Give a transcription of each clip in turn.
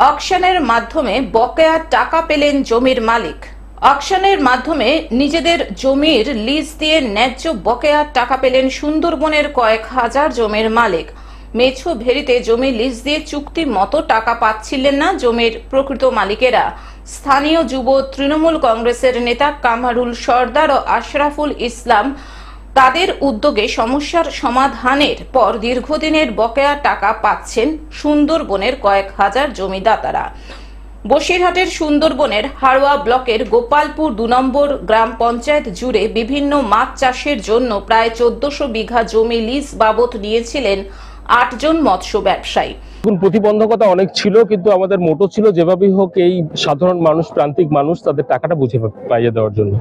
অকশনের মাধ্যমে বকেয়া টাকা পেলেন জমির মালিক। অকশনের মাধ্যমে নিজেদের জমির লিজ দিয়ে ন্যায্য বকেয়া টাকা পেলেন সুন্দরবনের কয়েক হাজার জমির মালিক। মেছো ভেরিতে জমি লিজ দিয়ে চুক্তি মতো টাকা পাচ্ছিলেন না জমির প্রকৃত মালিকেরা। স্থানীয় যুব তৃণমূল কংগ্রেসের নেতা কামারুল সর্দার ও আশরাফুল ইসলাম তাদের উদ্যোগে সমস্যার সমাধানের পর দীর্ঘদিনের বকেয়া টাকা পাচ্ছেন সুন্দরবনের কয়েক হাজার জমিদাতারা। বসিরহাটের সুন্দরবনের হাড়োয়া ব্লকের গোপালপুর দু নম্বর গ্রাম পঞ্চায়েত জুড়ে বিভিন্ন মাছ চাষের জন্য প্রায় চোদ্দশো বিঘা জমি লিজ বাবদ নিয়েছিলেন আটজন মৎস্য ব্যবসায়ী। এখন প্রতিবন্ধকতা অনেক ছিল কিন্তু আমাদের মোটো ছিল যেভাবেই হোক এই সাধারণ মানুষ প্রান্তিক মানুষ তাদের টাকাটা বুঝে পাইয়ে দেওয়ার জন্য।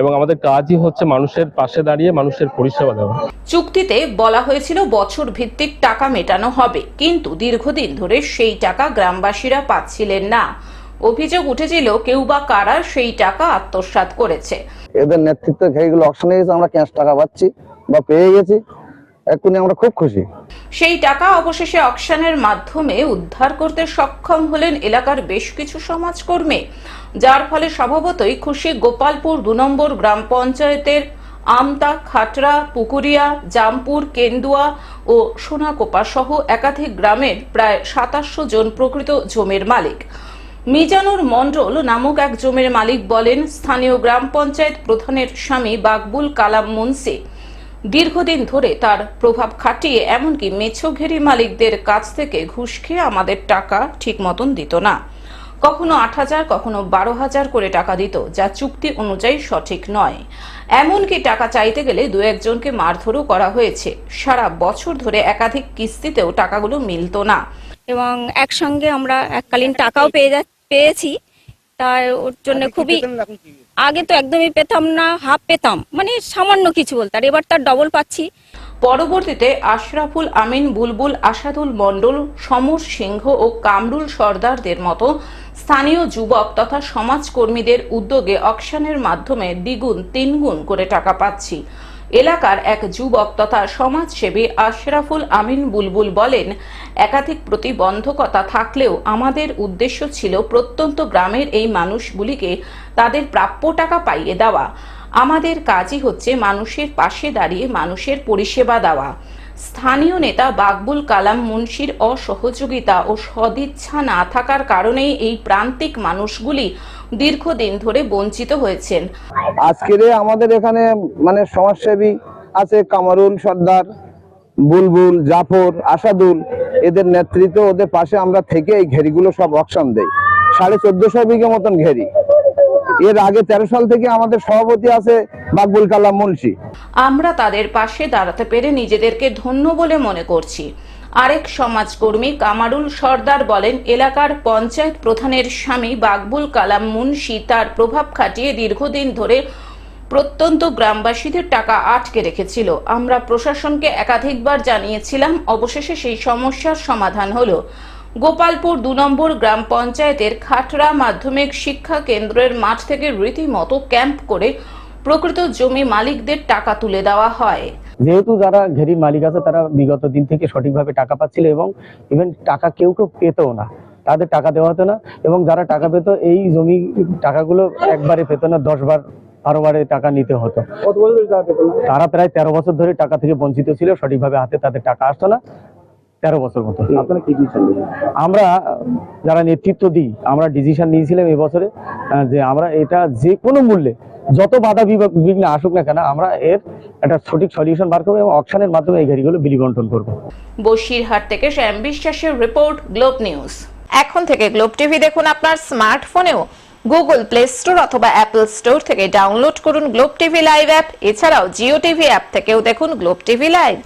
এবং আমাদের কাজই হচ্ছে মানুষের পাশে দাঁড়িয়ে মানুষের পরিষেবা দেওয়া। চুক্তিতে বলা হয়েছিল বছর ভিত্তিক টাকা মেটানো হবে কিন্তু দীর্ঘদিন ধরে সেই টাকা গ্রামবাসীরা পাচ্ছিলেন না। অভিযোগ উঠেছিল কেউ বা কারা সেই টাকা আত্মসাৎ করেছে। এদের নেতৃত্বে অপশনে গেছে আমরা ক্যাশ টাকা পাচ্ছি বা পেয়ে গেছি এক্ষুনি আমরা খুব খুশি। সেই টাকা অবশেষে অকশনের মাধ্যমে উদ্ধার করতে সক্ষম হলেন এলাকার বেশ কিছু সমাজকর্মী, যার ফলে স্বভাবতই খুশি গোপালপুর দু নম্বর গ্রাম পঞ্চায়েতের আমতা, খাটরা, পুকুরিয়া, জামপুর, কেন্দুয়া ও সোনাকোপা সহ একাধিক গ্রামের প্রায় সাতাশশো জন প্রকৃত জমির মালিক। মিজানুর মণ্ডল নামক এক জমির মালিক বলেন, স্থানীয় গ্রাম পঞ্চায়েত প্রধানের স্বামী বাকবুল কালাম মুন্সি দীর্ঘদিন ধরে তার প্রভাব খাটিয়ে এমনকি মেছোঘেরি মালিকদের কাছ থেকে ঘুষ খেয়ে আমাদের টাকা ঠিক মতন দিত না। কখনো আট হাজার, কখনো বারো হাজার করে টাকা দিত, যা চুক্তি অনুযায়ী সঠিক নয়। এমনকি টাকা চাইতে গেলে দু একজনকে মারধরও করা হয়েছে। সারা বছর ধরে একাধিক কিস্তিতেও টাকাগুলো মিলতো না। এবং একসঙ্গে আমরা এককালীন টাকাও পেয়ে পেয়েছি। তাই ওর জন্য খুবই আগে তো একদমই পেতাম না হাফ পেতাম। মানে সামান্য কিছু বলতে আর এবার তার ডবল পাচ্ছি। পরবর্তীতে আশরাফুল আমিন বুলবুল আসাদুল মণ্ডল সমর সিংহ ও কামরুল সর্দারদের মতো স্থানীয় যুবক তথা সমাজকর্মীদের উদ্যোগে অকশনের মাধ্যমে দ্বিগুণ তিনগুণ করে টাকা পাচ্ছি। এলাকার এক যুবক তথা সমাজসেবী আশরাফুল আমিন বুলবুল বলেন, একাধিক প্রতিবন্ধকতা থাকলেও আমাদের উদ্দেশ্য ছিল প্রত্যন্ত গ্রামের এই মানুষগুলিকে তাদের প্রাপ্য টাকা পাইয়ে দেওয়া। আমাদের কাজই হচ্ছে মানুষের পাশে দাঁড়িয়ে মানুষের পরিষেবা দেওয়া। স্থানীয় নেতা বাকবুল কালাম মুন্সির অসহযোগিতা ও সদিচ্ছা না থাকার কারণেই এই প্রান্তিক মানুষগুলি দীর্ঘদিন ধরে বঞ্চিত হয়েছেন। আজকের আমাদের এখানে মানে সমাজসেবী আছে কামারুল সর্দার, বুলবুল, জাফর, আসাদুল, এদের নেতৃত্ব ওদের পাশে আমরা থেকে এই ঘেরিগুলো সব অকশন দেই। সাড়ে চোদ্দশো বিঘে মতন ঘেরি। এর আগে তেরো সাল থেকে আমাদের সভাপতি আছে বাকবুল কালাম মুন্সি। আমরা তাদের পাশে দাঁড়াতে পেরে নিজেদেরকে ধন্য বলে মনে করছি। আরেক সমাজকর্মী কামারুল সর্দার বলেন, এলাকার পঞ্চায়েত প্রধানের স্বামী বাকবুল কালাম মুন্সি তার প্রভাব খাটিয়ে দীর্ঘদিন ধরে প্রত্যন্ত গ্রামবাসীদের টাকা আটকে রেখেছিল। আমরা প্রশাসনকে একাধিকবার জানিয়েছিলাম, অবশেষে সেই সমস্যার সমাধান হলো। গোপালপুর দু নম্বর গ্রাম পঞ্চায়েতের খাটরা মাধ্যমিক শিক্ষা কেন্দ্রের মাঠ থেকে রীতিমতো ক্যাম্প করে প্রকৃত জমি মালিকদের টাকা তুলে দেওয়া হয়। যেহেতু যারা ঘেরি মালিক আছে তারা বিগত দিন থেকে সঠিকভাবে টাকা পাচ্ছিল এবং ইভেন টাকা কেউ কেউ পেতও না। তাদের টাকা দেওয়া হতো না এবং যারা টাকা পেত এই জমি টাকাগুলো একবারে পেত না দশ বার বারো বারে টাকা নিতে হতো। তারা প্রায় তেরো বছর ধরে টাকা থেকে বঞ্চিত ছিল সঠিকভাবে হাতে তাদের টাকা আসতো না তেরো বছর মতো। আমরা যারা নেতৃত্ব দিই আমরা ডিসিশন নিয়েছিলাম এবছরে যে আমরা এটা যে কোনো মূল্যে যত বাধা বিঘ্ন আসুক না কেন আমরা এর একটা সঠিক সলিউশন বার করব এবং অকশানের মাধ্যমে এই গাড়িগুলো বিলি বন্টন করব। বসিরহাট থেকে শ্যাম বিশ্বাসের রিপোর্ট গ্লোব নিউজ এখন থেকে গ্লোব টিভি দেখুন আপনার স্মার্টফোনেও গুগল প্লে স্টোর অথবা অ্যাপল স্টোর থেকে ডাউনলোড করুন গ্লোব টিভি লাইভ অ্যাপ এছাড়াও জিও টিভি অ্যাপ থেকেও দেখুন গ্লোব টিভি লাইভ